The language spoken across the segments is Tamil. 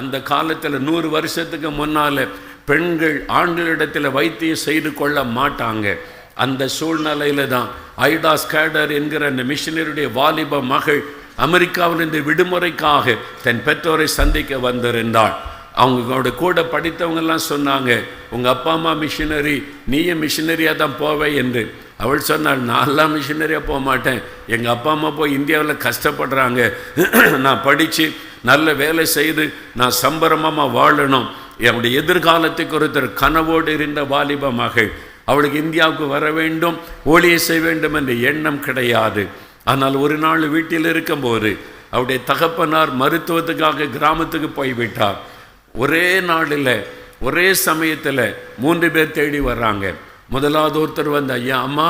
அந்த காலத்தில் நூறு வருஷத்துக்கு முன்னால் பெண்கள் ஆண்களிடத்தில் வைத்தியம் செய்து கொள்ள மாட்டாங்க. அந்த சூழ்நிலையில் தான் ஐடா ஸ்கேடர் என்கிற அந்த மிஷினருடைய வாலிப மகள் அமெரிக்காவிலிருந்து விடுமுறைக்காக தன் பெற்றோரை சந்திக்க வந்திருந்தாள். அவங்களோட கூட படித்தவங்கெல்லாம் சொன்னாங்க உங்கள் அப்பா அம்மா மிஷினரி நீயும் மிஷினரியாக தான் போவே என்று. அவள் சொன்னாள் நான்லாம் மிஷினரியாக போக மாட்டேன் எங்கள் அப்பா அம்மா போய் இந்தியாவில் கஷ்டப்படுறாங்க. நான் படித்து நல்ல வேலை செய்து நான் சம்பரமாக வாழணும். என்னுடைய எதிர்காலத்துக்கு ஒருத்தர் கனவோடு இருந்த வாலிப மகள் அவளுக்கு இந்தியாவுக்கு வர வேண்டும் ஊழிய செய்ய வேண்டும் என்ற எண்ணம் கிடையாது. ஆனால் ஒரு நாள் வீட்டில் இருக்கும்போது அவருடைய தகப்பனார் மருத்துவத்துக்காக கிராமத்துக்கு போய்விட்டார். ஒரே நாளில் ஒரே சமயத்தில் மூன்று பேர் தேடி வர்றாங்க. முதலாவது ஒருத்தர் வந்து ஐயா அம்மா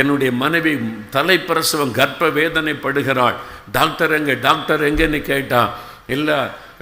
என்னுடைய மனைவி தலைப்பிரசவம் கர்ப்ப வேதனைப்படுகிறாள் டாக்டர் எங்கே டாக்டர் எங்கேன்னு கேட்டால் இல்லை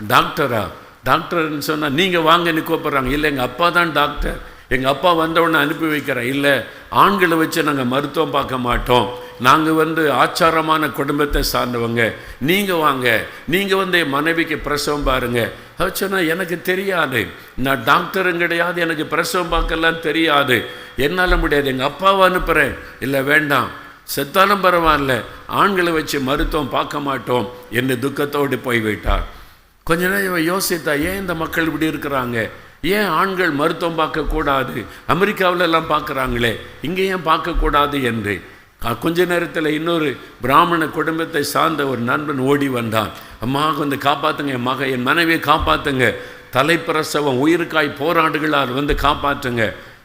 டாக்டரா? டாக்டர்னு சொன்னால் நீங்கள் வாங்கன்னு கூப்பிட்றாங்க. இல்லை எங்கள் அப்பா தான் டாக்டர். எங்கள் அப்பா வந்தவுடனே அனுப்பி வைக்கிறேன். இல்லை ஆண்களை வச்சு நாங்கள் மருத்துவம் பார்க்க மாட்டோம். நாங்கள் வந்து ஆச்சாரமான குடும்பத்தை சார்ந்தவங்க. நீங்கள் வாங்க. நீங்கள் வந்து என் மனைவிக்கு பிரசவம் பாருங்கள் அது சொன்னால் எனக்கு தெரியாது. நான் டாக்டரும் கிடையாது. எனக்கு பிரசவம் பார்க்கலாம் தெரியாது. என்னால் முடியாது. எங்கள் அப்பாவை அனுப்புகிறேன் இல்லை வேண்டாம். செத்தாலும் பரவாயில்ல. ஆண்களை வச்சு மருத்துவம் பார்க்க மாட்டோம் என்று துக்கத்தோடு போய்விட்டார். கொஞ்ச நேரம் இவன் யோசித்தா ஏன் இந்த மக்கள் இப்படி இருக்கிறாங்க? ஏன் ஆண்கள் மருத்துவம் பார்க்கக்கூடாது அமெரிக்காவில் எல்லாம் பார்க்குறாங்களே. இங்கே ஏன் பார்க்கக்கூடாது என்று. கொஞ்ச நேரத்தில் இன்னொரு பிராமண குடும்பத்தை சார்ந்த ஒரு நண்பன் ஓடி வந்தான். அம்மா கொஞ்சம் காப்பாற்றுங்க என் மக என் மனைவியை காப்பாற்றுங்க தலைப்பிரசவம் உயிருக்காய் போராடுகளால் வந்து காப்பாற்றுங்க.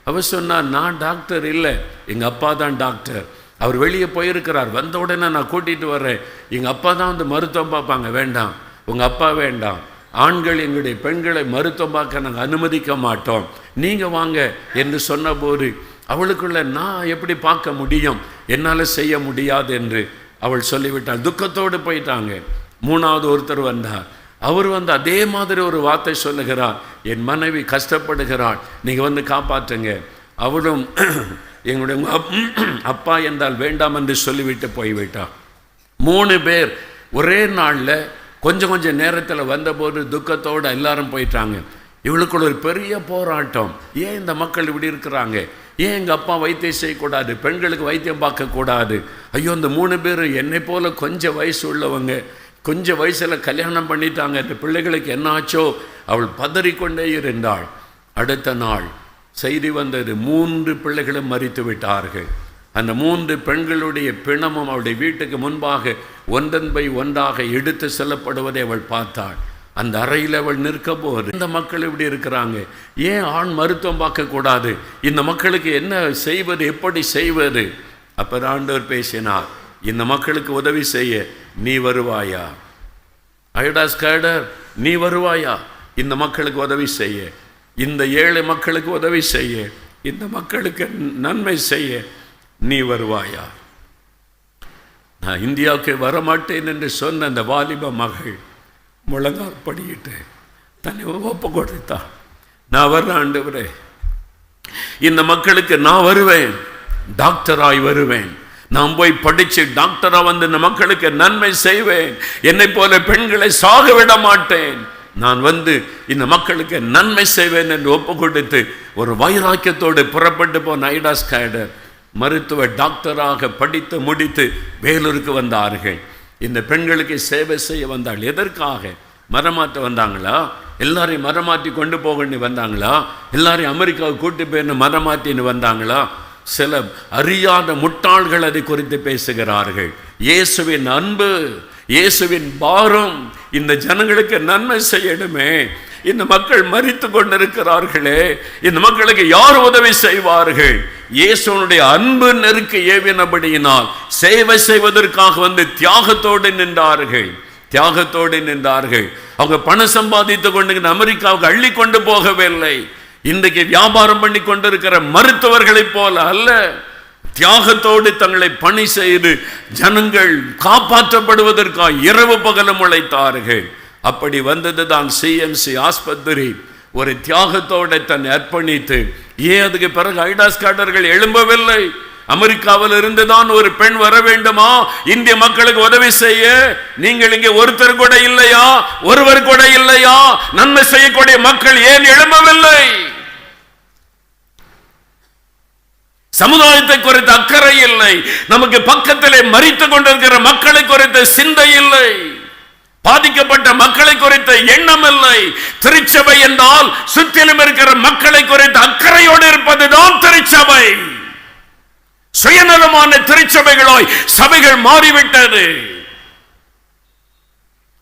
அவர் சொன்னார் நான் டாக்டர் இல்லை. எங்கள் அப்பா தான் டாக்டர். அவர் வெளியே போயிருக்கிறார். வந்த உடனே நான் கூட்டிகிட்டு வர்றேன். எங்கள் அப்பா தான் வந்து மருத்துவம் பார்ப்பாங்க. வேண்டாம். உங்கள் அப்பா வேண்டாம். ஆண்கள் எங்களுடைய பெண்களை மருத்துவம் பார்க்க நாங்கள் அனுமதிக்க மாட்டோம். நீங்கள் வாங்க என்று சொன்னபோது அவளுக்குள்ள நான் எப்படி பார்க்க முடியும்? என்னால் செய்ய முடியாது என்று அவள் சொல்லிவிட்டாள். துக்கத்தோடு போயிட்டாங்க. மூணாவது ஒருத்தர் வந்தார். அவர் வந்து அதே மாதிரி ஒரு வார்த்தை சொல்லுகிறார். என் மனைவி கஷ்டப்படுகிறாள். நீங்கள் வந்து காப்பாற்றுங்க. அவளும் எங்களுடைய அப்பா என்றால் வேண்டாம் என்று சொல்லிவிட்டு போய்விட்டார். மூணு பேர் ஒரே நாளில் கொஞ்சம் கொஞ்சம் நேரத்தில் வந்தபோது துக்கத்தோடு எல்லாரும் போயிட்டாங்க. இவளுக்குள்ள ஒரு பெரிய போராட்டம். ஏன் இந்த மக்கள் இப்படி இருக்கிறாங்க? ஏன் எங்கள் அப்பா வைத்தியம் செய்யக்கூடாது? பெண்களுக்கு வைத்தியம் பார்க்கக்கூடாது? ஐயோ இந்த மூணு பேர் என்னை போல் கொஞ்சம் வயசு உள்ளவங்க கொஞ்சம் வயசில் கல்யாணம் பண்ணிட்டாங்க. இந்த பிள்ளைகளுக்கு என்னாச்சோ? அவள் பதறிக்கொண்டே இருந்தாள். அடுத்த நாள் செய்தி வந்தது. மூன்று பிள்ளைகளும் மறித்து விட்டார்கள். அந்த மூன்று பெண்களுடைய பிணமும் அவளுடைய வீட்டுக்கு முன்பாக ஒன்றன் பை ஒன்றாக எடுத்து செல்லப்படுவதை அவள் பார்த்தாள். அந்த அறையில் அவள் நிற்க போது இந்த மக்கள் இப்படி இருக்கிறாங்க. ஏன் ஆண் மருத்துவம் பார்க்கக்கூடாது இந்த மக்களுக்கு என்ன செய்வது? எப்படி செய்வது? அப்போ ஆண்டவர் பேசினார். இந்த மக்களுக்கு உதவி செய்ய நீ வருவாயா? ஐடாஸ் கேடர் நீ வருவாயா? இந்த மக்களுக்கு உதவி செய்ய. இந்த ஏழை மக்களுக்கு உதவி செய்ய இந்த மக்களுக்கு நன்மை செய்ய நீ வருவாயா? நான் இந்தியாவுக்கு வரமாட்டேன் என்று சொன்ன அந்த வாலிப மகள் முழங்கால் படியிட்டு தன்னை ஒப்பு கொடுத்தான் நான் வர்றேன் ஆண்டவரே. இந்த மக்களுக்கு நான் வருவேன். டாக்டராய் வருவேன். நான் போய் படிச்சு டாக்டரா வந்து இந்த மக்களுக்கு நன்மை செய்வேன். என்னை போல பெண்களை சாக விட மாட்டேன். நான் வந்து இந்த மக்களுக்கு நன்மை செய்வேன் என்று ஒப்பு கொடுத்து ஒரு வைராக்கியத்தோடு புறப்பட்டு போன ஐடாஸ் கைடர் மருத்துவ டாக்டராக படித்து முடித்து வேலூருக்கு வந்தார்கள். இந்த பெண்களுக்கு சேவை செய்ய வந்தாள் எதற்காக? மரமாற்ற வந்தாங்களா? எல்லாரையும் மரமாற்றி கொண்டு போகணும்னு வந்தாங்களா? எல்லாரையும் அமெரிக்காவுக்கு கூட்டி போயின்னு மரமாற்றின்னு வந்தாங்களா? சில அறியாத முட்டாள்கள் அதை குறித்து பேசுகிறார்கள். இயேசுவின் அன்பு இயேசுவின் பாரம் இந்த ஜனங்களுக்கு நன்மை செய்யணுமே. இந்த மக்கள் மறித்து கொண்டிருக்கிறார்களே. இந்த மக்களுக்கு யார் உதவி செய்வார்கள்? இயேசுனுடைய அன்பு நெருக்க ஏவினபடியினால் சேவை செய்வதற்காக வந்து தியாகத்தோடு நின்றார்கள். தியாகத்தோடு நின்றார்கள். அவங்க பணம் சம்பாதித்து கொண்டு அமெரிக்காவுக்கு அள்ளி கொண்டு போகவில்லை. இன்றைக்கு வியாபாரம் பண்ணி கொண்டிருக்கிற மருத்துவர்களைப் போல அல்ல. தியாகத்தோடு தங்களை பணி செய்து ஜனங்கள் காப்பாற்றப்படுவதற்காக இரவு பகலும் உழைத்தார்கள். அப்படி வந்தது தான் சிஎம்சி ஆஸ்பத்திரி ஒரு தியாகத்தோடு தன்னை அர்ப்பணித்து ஏன் அதுக்கு பிறகு ஐடாஸ் கார்டர்கள் எழும்பவில்லை? அமெரிக்காவில் இருந்துதான் ஒரு பெண் வர வேண்டுமா? இந்திய மக்களுக்கு உதவி செய்ய. நீங்கள் இங்கே ஒருத்தர் கூட இல்லையா? ஒருவர் கூட இல்லையா? நன்மை செய்யக்கூடிய மக்கள் ஏன் எழும்பவில்லை? சமுதாயத்தை குறித்த அக்கறை இல்லை. நமக்கு பக்கத்திலே மறித்துக் கொண்டிருக்கிற மக்களை குறித்த சிந்தை இல்லை. பாதிக்கப்பட்ட மக்களை குறித்த எண்ணம் இல்லை. திருச்சபை என்றால் சுற்றிலும் இருக்கிற மக்களை குறித்த அக்கறையோடு இருப்பதுதான் திருச்சபை. சுயநலமான திருச்சபைகளாய் சபைகள் மாறிவிட்டது.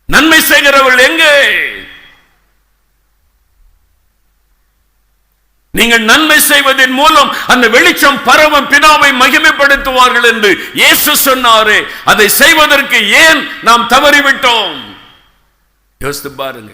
நன்மை செய்கிறவர்கள் எங்கே? நீங்கள் நன்மை செய்வதன் மூலம் அந்த வெளிச்சம் பரவும் பிதாவை மகிமைப்படுத்துவார்கள் என்று இயேசு சொன்னாரே. அதை செய்வதற்கு ஏன் நாம் தவறிவிட்டோம்? யோசித்து பாருங்க